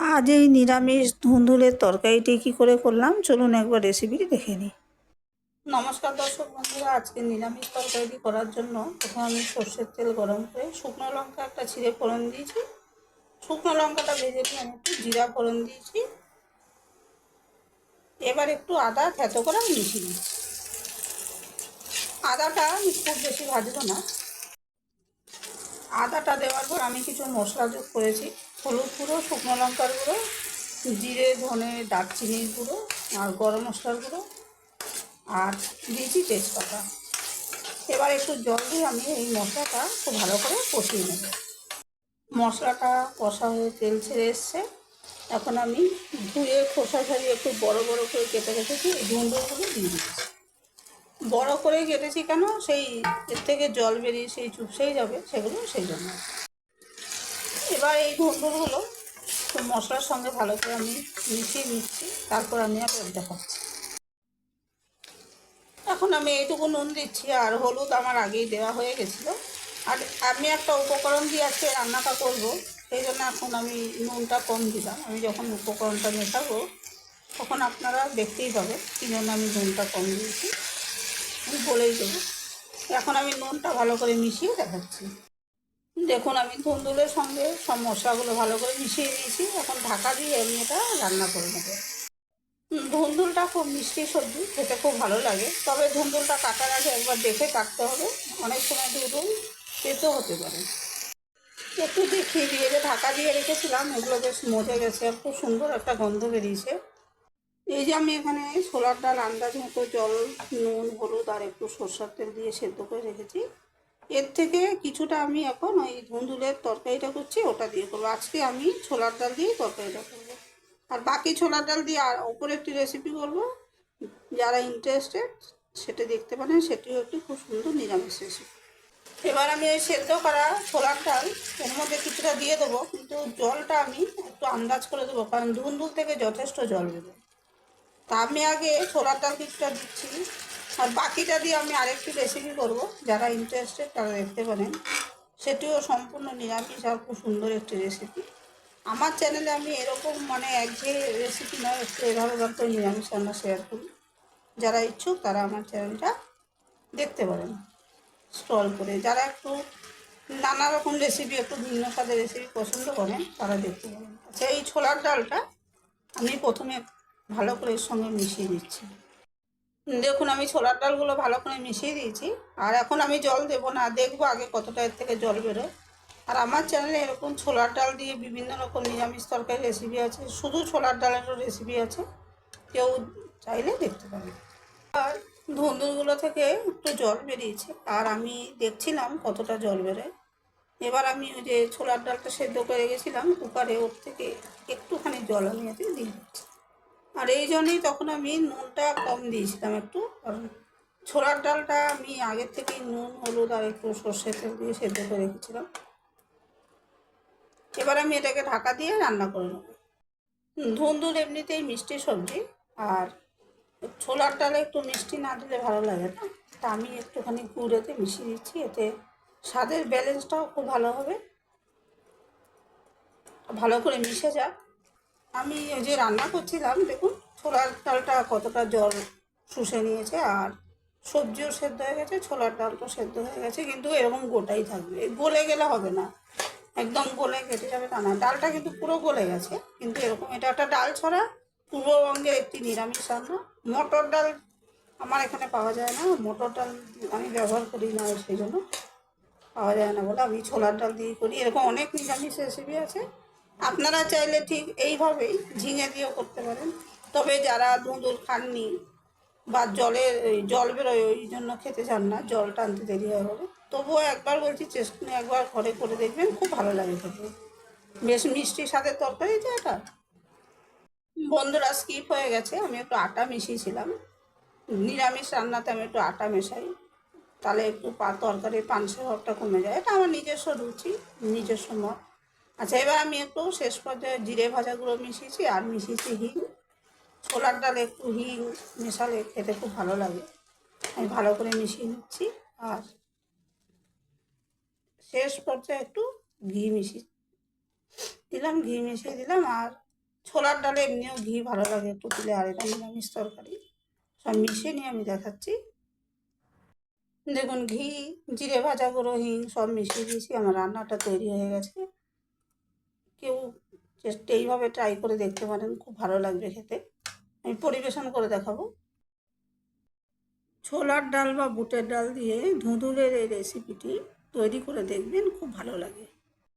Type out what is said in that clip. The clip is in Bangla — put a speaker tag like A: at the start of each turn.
A: আজ এই নিরামিষ ধুন্দুলের তরকারিটি কী করে করলাম? চলুন একবার রেসিপিটি দেখে নিই। নমস্কার দর্শক বন্ধুরা, আজকে নিরামিষ তরকারিটি করার জন্য প্রথমে আমি সর্ষের তেল গরম করে শুকনো লঙ্কা একটা ছিঁড়ে ফোড়ন দিয়েছি। শুকনো লঙ্কাটা ভেজে নিয়ে আমি একটু জিরা ফোড়ন দিয়েছি। এবার একটু আদা থেতো করে আমি মিশিয়ে দিচ্ছি আদাটা আমি খুব বেশি ভাজবো না। আদাটা দেওয়ার পর আমি কিছু মশলা যোগ করেছি। হলুদ গুঁড়ো, শুকনো লঙ্কার গুঁড়ো, জিরে, ধনে দারচিনির গুঁড়ো আর গরম মশলার গুঁড়ো আর দিয়েছি তেজপাতা। এবার একটু জল দিয়ে আমি এই মশলাটা খুব ভালো করে কষিয়ে নেব। মশলাটা কষা হয়ে তেল ছেড়ে এসছে। এখন আমি ধুয়ে, খোসা ছাড়িয়ে একটু বড় বড় করে কেটে রেখেছি এই দিয়ে দিচ্ছি। বড় করে কেটেছি কেন? সেই এর থেকে জল বেরিয়ে, সেই চুপসেই যাবে, সেগুলো সেই জন্য। এবার এই ধুন্দুরগুলো মশলার সঙ্গে ভালো করে আমি মিশিয়ে নিচ্ছি, তারপর আমি আবার দেখাচ্ছি। এখন আমি এইটুকু নুন দিচ্ছি, আর হলুদ আমার আগেই দেওয়া হয়ে গেছিল। আর আমি একটা উপকরণ দিয়ে আজকে রান্নাটা করব, সেই জন্য এখন আমি নুনটা কম দিলাম। আমি যখন উপকরণটা মেশাবো, তখন আপনারা দেখতেই পাবে কী জন্য আমি নুনটা কম দিয়েছি। আমি বলেই দেবো। এখন আমি নুনটা ভালো করে মিশিয়ে দেখাচ্ছি। দেখুন, আমি ধুন্দুলের সঙ্গে সব মশলাগুলো ভালো করে মিশিয়ে দিয়েছি। এখন ঢাকা দিয়ে আমি এটা রান্না করে নেব। ধুন্দুলটা খুব মিষ্টি সবজি, খেতে খুব ভালো লাগে। তবে ধুন্দুলটা কাটার আগে একবার দেখে কাটতে হবে। অনেক সময় ধুন্দুল পেতো হতে পারে। একটু দেখিয়ে দিয়ে যে ঢাকা দিয়ে রেখেছিলাম, এগুলো বেশ মজে গেছে। খুব সুন্দর একটা গন্ধ বেরিয়েছে। এই যে আমি এখানে ছোলার ডাল, আন্দাজ মতো জল, নুন, হলুদ আর একটু সরষের তেল দিয়ে সেদ্ধ করে রেখেছি। এর থেকে কিছুটা আমি এখন ওই ধুন্দুলের তরকারিটা করছি, ওটা দিয়ে করব। আজকে আমি ছোলার ডাল দিয়েই তরকারিটা করব। আর বাকি ছোলার ডাল দিয়ে আর ওপরে একটি রেসিপি করব। যারা ইন্টারেস্টেড সেটা দেখতে পারেন, সেটিও একটি খুব সুন্দর নিরামিষ রেসিপি এবার আমি এই সেদ্ধ করা ছোলার ডাল, এর মধ্যে কিছুটা দিয়ে দেবো, কিন্তু জলটা আমি একটু আন্দাজ করে দেবো, কারণ ধুন্দুল থেকে যথেষ্ট জল দেবো তা আমি আগে ছোলার ডাল কিছুটা দিচ্ছি। আর বাকিটা দিয়ে আমি আরেকটি রেসিপি করব। যারা ইন্টারেস্টেড তারা দেখতে পারেন। সেটিও সম্পূর্ণ নিরামিষ আর খুব সুন্দর একটি রেসিপি আমার চ্যানেলে আমি এরকম মানে একঘেয়ে রেসিপি নয় একটু এভাবে করে নিরামিষ রান্না শেয়ার করি। যারা ইচ্ছুক তারা আমার চ্যানেলটা দেখতে পারেন। স্ক্রল করে যারা একটু নানা রকম রেসিপি একটু ভিন্ন স্বাদের রেসিপি পছন্দ করেন, তারা দেখতে পারেন। আচ্ছা এই ছোলার ডালটা আমি প্রথমে ভালো করে এর সঙ্গে মিশিয়ে দিচ্ছি দেখুন, আমি ছোলার ডালগুলো ভালো করে মিশিয়ে দিয়েছি। আর এখন আমি জল দেবো না, দেখব আগে কতটা এর থেকে জল বেরোয়। আর আমার চ্যানেলে এরকম ছোলার ডাল দিয়ে বিভিন্ন রকম নিরামিষ তরকারি রেসিপি আছে, শুধু ছোলার ডালেরও রেসিপি আছে, কেউ চাইলে দেখতে পাবে আর ধুন্দুরগুলো থেকে একটু জল বেরিয়েছে, আর আমি দেখছিলাম কতটা জল বেরোয়। এবার আমি ওই যে ছোলার ডালটা সেদ্ধ করে গেছিলাম কুকারে ওর থেকে একটুখানি জল আমি এতে দিয়ে দিচ্ছি। আর এই জন্যই তখন আমি নুনটা কম দিয়েছিলাম একটু, কারণ ছোলার ডালটা আমি আগের থেকেই নুন, হলুদ আর একটু সর্ষের তেল দিয়ে সেদ্ধ করে রেখেছিলাম। এবার আমি এটাকে ঢাকা দিয়ে রান্না করে নেব। ধুন্দুর এমনিতেই মিষ্টি সবজি, আর ছোলার ডালে একটু মিষ্টি না দিলে ভালো লাগে না। তা আমি একটুখানি গুড় মিশিয়ে দিচ্ছি, এতে স্বাদের ব্যালেন্সটাও খুব ভালো হবে। ভালো করে মিশে যাক। আমি ওই যে রান্না করছিলাম, দেখুন, ছোলার ডালটা কতটা জল শুষে নিয়েছে, আর সবজিও সেদ্ধ হয়ে গেছে, ছোলার ডালটাও সেদ্ধ হয়ে গেছে, কিন্তু এরকম গোটাই থাকবে। গলে গেলে হবে না, একদম গলে কেটে যাবে তা না। ডালটা কিন্তু পুরো গলে গেছে, কিন্তু এরকম এটা একটা ডাল ছড়া পূর্ববঙ্গের একটি নিরামিষ রান্না। মটর ডাল আমার এখানে পাওয়া যায় না, মটর ডাল আমি ব্যবহার করি না সেই জন্য। পাওয়া যায় না বলে আমি ছোলার ডাল দিয়ে করি। এরকম অনেক নিরামিষ রেসিপি আছে। আপনারা চাইলে ঠিক এইভাবেই ঝিঙে দিয়েও করতে পারেন। তবে যারা দুধুল খাননি বা জলের জল বেরোয়, ওই জন্য খেতে চান না, জল টানতে দেরি হয়ে বলে তবুও একবার বলছি, চেষ্টা একবার ঘরে করে দেখবেন, খুব ভালো লাগে খেতে। বেশ মিষ্টির স্বাদের তরকারি তো এটা। বন্ধুরা স্কিপ হয়ে গেছে, আমি একটু আটা মিশিয়েছিলাম। নিরামিষ রান্নাতে আমি একটু আটা মেশাই। তাহলে একটু পা, তরকারির পানসে ভাবটা কমে যায়। এটা আমার নিজস্ব রুচি, নিজস্ব মত। আচ্ছা এবার আমি একটু শেষ পর্যায়ে জিরে ভাজাগুলো মিশিয়েছি, আর মিশিয়েছি হিং। ছোলার ডালে একটু হিং মেশালে খেতে খুব ভালো লাগে। আমি ভালো করে মিশিয়ে নিচ্ছি, আর শেষ পর্যায়ে একটু ঘি মিশিয়ে দিলাম, ঘি মিশিয়ে দিলাম, আর ছোলার ডালে এমনিও ঘি ভালো লাগে একটু দিলে, আর এটা নিরামিষ তরকারি। সব মিশিয়ে নিয়ে আমি দেখাচ্ছি। দেখুন, ঘি, জিরে ভাজা, গুঁড়ো, হিং সব মিশিয়ে দিয়েছি, আমার রান্নাটা তৈরি হয়ে গেছে। কেউ চেষ্টা এইভাবে ট্রাই করে দেখতে পারেন, খুব ভালো লাগবে খেতে। আমি পরিবেশন করে দেখাবো। ছোলার ডাল বা বুটের ডাল দিয়ে ধুঁধুলের এই রেসিপিটি তৈরি করে দেখবেন, খুব ভালো লাগে।